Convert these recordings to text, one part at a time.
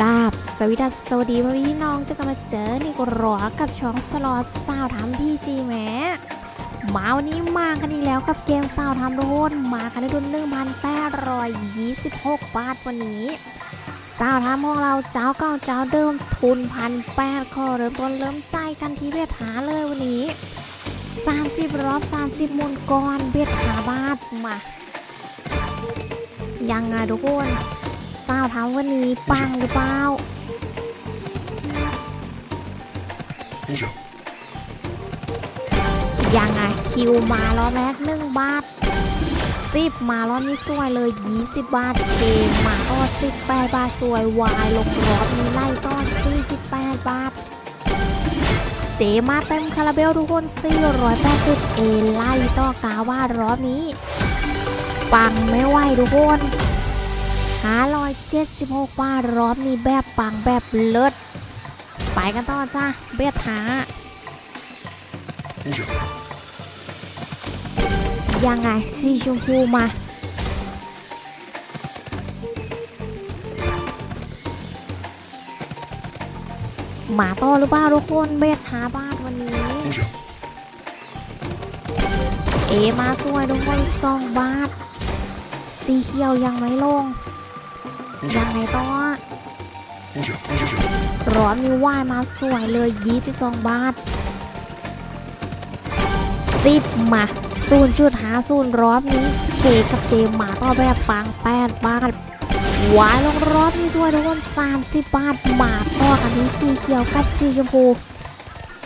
กาบสวัสดีสวัสดีพี่น้องจะกลับมาเจอนี่ก็รอกับช่องสลอดสาวทำพี่จีแหมมาวันนี้มากันอีกแล้วกับเกมสาวทำโดนมากันในดุนหนึ่งพันแปดร้อยยี่สิบหกบาทวันนี้สาวทำของเราเจ้าเก่าเจ้าเดิมทุนพันแปดขอเริ่มต้นเริ่มใจกันที่เบียดหาเลยวันนี้30รอบ30มูลกรเบียดหาบาทมายังไงทุกคน สาวทำวันนี้ปังหรือเปล่ายังไงคิวมารอบแรกหนึ่งบาทสิบมารอบนี้สวยเลย20บาทเกมมาก็18บาทสวยวายลงรอบนี้ไล่ก็48บาทเจมาเต็มคาราเบลทุกคน480เอไล่ต่อกาว่ารอบนี้ ปังไม่ไหวทุกคน 576บาทรอบนี้แบบปังแบบเลิศไปกันต่อจ้าเบียดหายังไงสีชมพูมาหมาโตหรือเปล่าทุกคนเบ็ดหาบ้านวันนี้ เอมาสวยทุกคนสองบาท สีเขียวยังไม่ลง ยังไงต่อร้อนมีว่ายมาสวยเลย 22 บาทสิบมาศูนย์จุดหาศูนย์รอบนี้เคกับเจมหมาต่อแบบปังแปดบาทหวายลงรอบนี้ด้วยทุกคนสามสิบบาทหมาต่อกันที่สีเขียวกับสีชมพู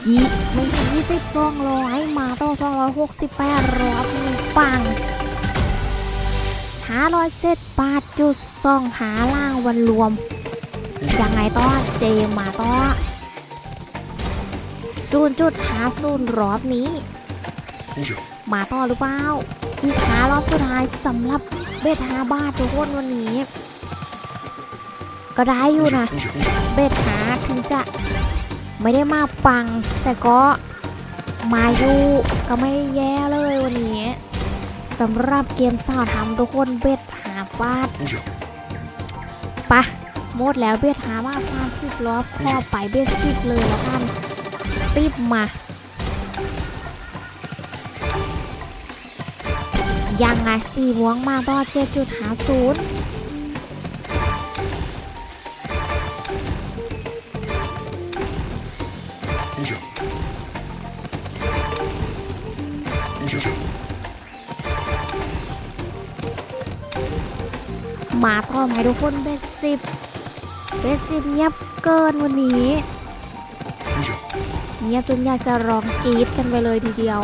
ยี่ไม่ถึงยี่สิบสองร้อยหมาต่อสองร้อยหกสิบแปดรอบนี้ปัง ห้าร้อยเจ็ดบาทจุดสองหาล่างวันรวม ยังไงต่อเจมมาต่อศูนย์จุดหาศูนย์รอบนี้ มาต่อหรือเปล่าอีกหารอบสุดท้ายสำหรับเบสหาบาททุกคนวันนี้ ก็ได้อยู่นะ เบสหาถึงจะไม่ได้มาปัง แต่ก็มาอยู่ก็ไม่แย่เลยวันนี้ สำหรับเกมสาวทำทุกคนเบสหาบาทปะหมดแล้วเบสหามา30รอบพอไปเบสสิบเลยแล้วกันสิบมา ยังไงสี่ม่วงมาต่อเจ็ดจุดหาศูนย์ มาต่อไหมทุกคนเบสสิบเบสสิบเงียบเกินวันนี้เงียบจนอยากจะร้องกรี๊ดกันไปเลยทีเดียว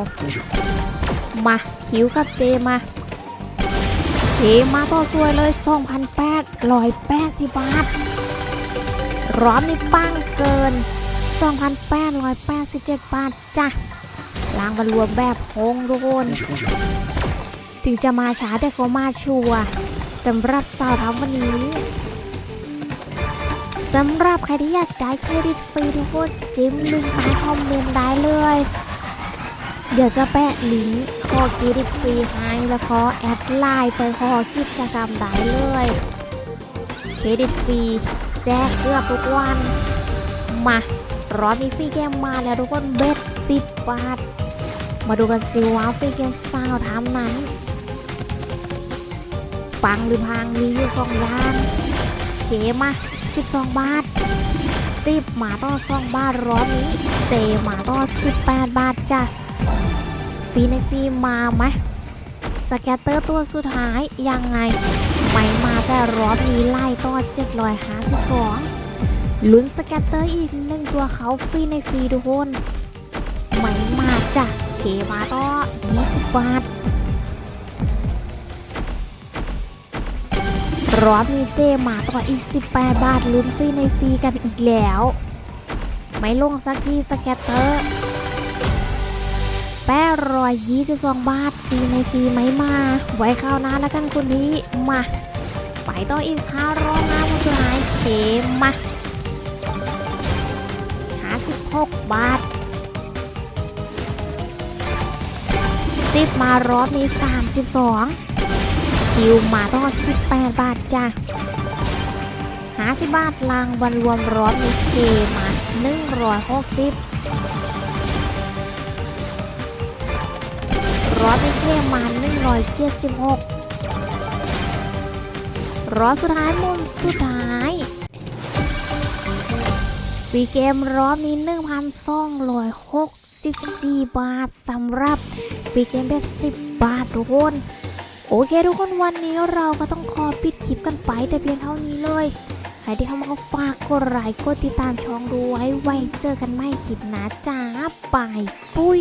มาคิวกับเจมาเจมาต่อสวยเลย2,880บาทร้อนนี่ปังเกิน 2,887 บาทจ้ะล้างบรรวมแบบโฮงทุกคนถึงจะมาช้าแต่ก็มาชัวร์ สำหรับสาวทำวันนี้สำหรับใครที่อยากได้เครดิตฟรีทุกคนจิ้มลิงก์ใต้คอมเมนต์ได้เลย เดี๋ยวจะแปะลิงก์ขอกิจฟรีให้แล้วก็แอดไลน์ไปขอกิจกรรมได้เลยเครดิตฟรีแจกเกือบทุกวันมารอบนี้ฟรีเกมมาแล้วทุกคนเบ็ดสิบบาท มาดูกันสิว่าฟรีเกมสาวทำนั้น ปังหรือพังมีอยู่สองอย่างเกมา12 บาท 10หมาต่อ2บาทร้อบนี้ เจหมาต่อ18 บาทจ้ะฟรีในฟรีมาไหมสแกตเตอร์ตัวสุดท้ายยังไง ไม่มาแต่รอบนี้ไล่ต่อ752ลุ้นสแกตเตอร์อีกหนึ่งตัวเขาฟรีในฟรีทุกคนไม่มาจ้ะเคมาต่อ20 บาท รอบนี้เจมาต่ออีก 18 บาทลุ้นฟรีในฟรีกันอีกแล้ว ไม่ลงสักทีสแกตเตอร์แปดร้อยยี่สิบสองบาทฟรีในฟรีไหมมา ไว้ข้าวหน้าแล้วกันคุณพี่มาไปต่ออีกห้ารอบนะคุณสุดท้ายเขมมาห้าสิบหกบาทสิบมารอบนี้สามสิบสอง คิวมาต้องสิบาทจ้ะห50บาทรางวัลรวมร้อบนี้เคมา160ร้อบนี้เคมา176ร้อบสุดท้ายมุนสุดท้ายฟีเกมร้อบนี้1,264บาทสำหรับฟีเกมเป็น10บาททุกคน โอเคทุกคนวันนี้เราก็ต้องขอปิดคลิปกันไปแต่เพียงเท่านี้เลย ใครที่เข้ามาก็ฝากกดไลค์กดติดตามช่องดูไว้ไว้เจอกันใหม่คลิปหน้าจ้าบายปุ้ย